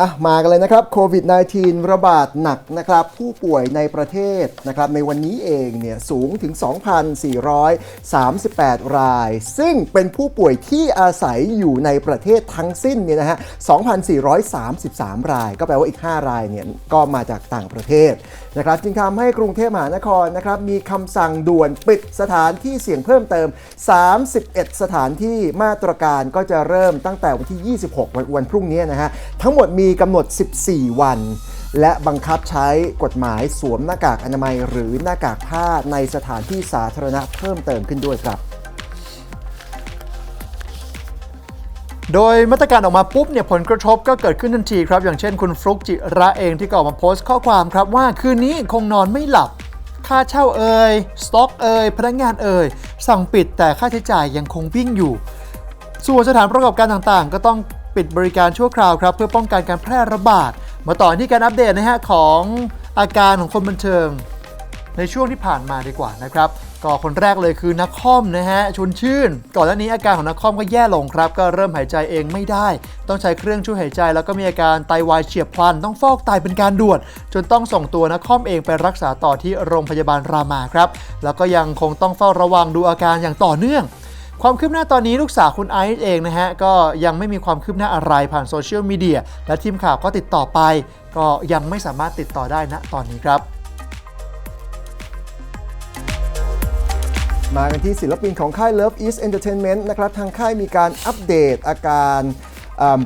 อะมากันเลยนะครับโควิด -19 ระบาดหนักนะครับ ผู้ป่วยในประเทศนะครับในวันนี้เองเนี่ยสูงถึง 2,438 ราย ซึ่งเป็นผู้ป่วยที่อาศัยอยู่ในประเทศทั้งสิ้นเนี่ยนะฮะ 2,433 ราย ก็แปลว่าอีก 5 รายเนี่ยก็มาจากต่างประเทศนะครับจึงทำให้กรุงเทพมหานครนะครับมีคำสั่งด่วนปิดสถานที่เสี่ยงเพิ่มเติม 31 สถานที่มาตรการก็จะเริ่มตั้งแต่วันที่ 26 วันวันพรุ่งนี้นะฮะทั้งหมดมีีกำหนด 14 วัน และบังคับใช้กฎหมายสวมหน้ากากอนามัยหรือหน้ากากผ้าในสถานที่สาธารณะเพิ่มเติมขึ้นด้วยครับโดยมาตรการออกมาปุ๊บเนี่ยผลกระทบก็เกิดขึ้นทันทีครับ อย่างเช่นคุณฟลุกจิระเองที่ก็ออกมาโพสต์ข้อความครับว่าคืนนี้คงนอนไม่หลับ ค่าเช่าเอ่ยสต็อกเอ่ยพนักงานเอ่ยสั่งปิดแต่ค่าใช้จ่ายยังคงวิ่งอยู่ ส่วนสถานประกอบการต่างๆ ก็ต้อง ปิดบริการชั่วคราวครับ เพื่อป้องกันการแพร่ระบาด มาต่อที่การอัปเดตนะฮะของอาการของคนบันเทิง ในช่วงที่ผ่านมาดีกว่านะครับก็คนแรกเลยคือนักคอมนะฮะชวนชื่น ก่อนหน้านี้อาการของนักคอมก็แย่ลงครับ ก็เริ่มหายใจเองไม่ได้ ต้องใช้เครื่องช่วยหายใจ แล้วก็มีอาการไตวายเฉียบพลัน ต้องฟอกไตเป็นการด่วน จนต้องส่งตัวนักคอมเองไปรักษาต่อที่โรงพยาบาลรามาครับ แล้วก็ยังคงต้องเฝ้าระวังดูอาการอย่างต่อเนื่อง ความคืบหน้าตอนนี้ลูกสาวคุณไอซ์เองนะฮะก็ยังไม่มีความคืบหน้าอะไรผ่านโซเชียลมีเดียและทีมข่าวก็ติดต่อไป ก็ยังไม่สามารถติดต่อได้ณตอนนี้ครับ มากันที่ศิลปินของค่าย Love East Entertainment นะครับ ทางค่ายมีการอัปเดตอาการ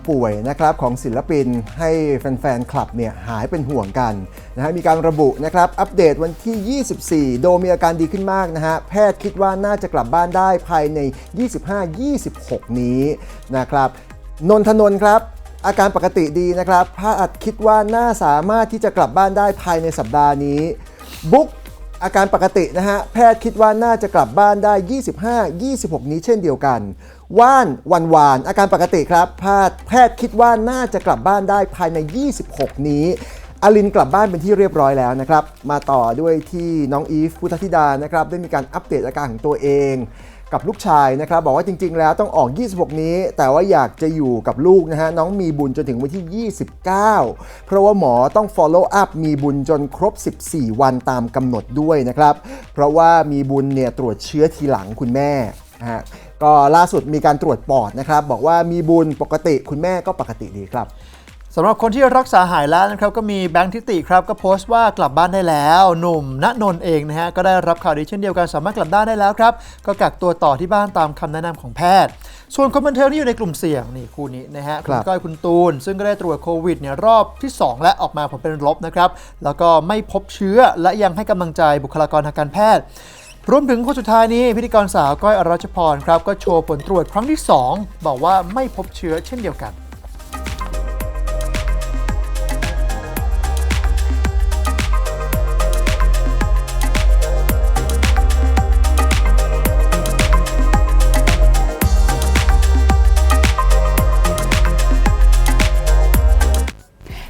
ป่วยนะครับของศิลปินให้แฟนๆ คลับเนี่ยหายเป็นห่วงกันนะฮะมีการระบุนะครับอัปเดตวันที่ 24 โดมีอาการดีขึ้นมากนะฮะแพทย์คิดว่าน่าจะกลับบ้านได้ภายใน 25-26 นี้นะครับนนทนนครับอาการปกติดีนะครับแพทย์คิดว่าน่าสามารถที่จะกลับบ้านได้ภายในสัปดาห์นี้บุ๊ก อาการปกตินะฮะ แพทย์คิดว่าน่าจะกลับบ้านได้ 25 26 นี้เช่นเดียวกัน ว่านวันวาน อาการปกติครับแพทย์แพทย์คิดว่าน่าจะกลับบ้านได้ภายใน 26 นี้อลินกลับบ้านเป็นที่เรียบร้อยแล้วนะครับ มาต่อด้วยที่น้องอีฟพุทธธิดานะครับ ได้มีการอัปเดตอาการของตัวเอง กับลูกชายนะครับบอกว่าจริง ๆ แล้วต้องออก 26 นี้ แต่ว่าอยากจะอยู่กับลูกนะฮะน้องมีบุญจนถึงวันที่ 29 เพราะว่าหมอต้อง follow up มีบุญจนครบ 14 วันตามกำหนดด้วยนะครับ เพราะว่ามีบุญเนี่ยตรวจเชื้อทีหลังคุณแม่นะฮะก็ล่าสุดมีการตรวจปอดนะครับ บอกว่ามีบุญปกติคุณแม่ก็ปกติดีครับ สำหรับคนที่รักษาหายแล้วนะครับก็มีแบงค์ทิติครับก็โพสต์ว่ากลับบ้านได้แล้วหนุ่มณนนท์เองนะฮะก็ได้รับข่าวดีเช่นเดียวกันสามารถกลับบ้านได้แล้วครับก็กักตัวต่อที่บ้านตามคำแนะนำของแพทย์ ส่วนคนบันเทิงที่อยู่ในกลุ่มเสี่ยงนี่คู่นี้นะฮะคคุรัณบก้อยคุณตูน ซึ่งก็ได้ตรวจโควิดเนี่ยรอบที่ 2 และออกมาผลเป็นลบนะครับแล้วก็ไม่พบเชื้อและยังให้กำลังใจบุคลากรทางการแพทย์รวมถึงคนสุดท้ายนี้พิธีกรสาวก้อยอรัชพรครับก็โชว์ผลตรวจครั้งที่ 2 บอกว่าไม่พบเชื้อเช่นเดียวกัน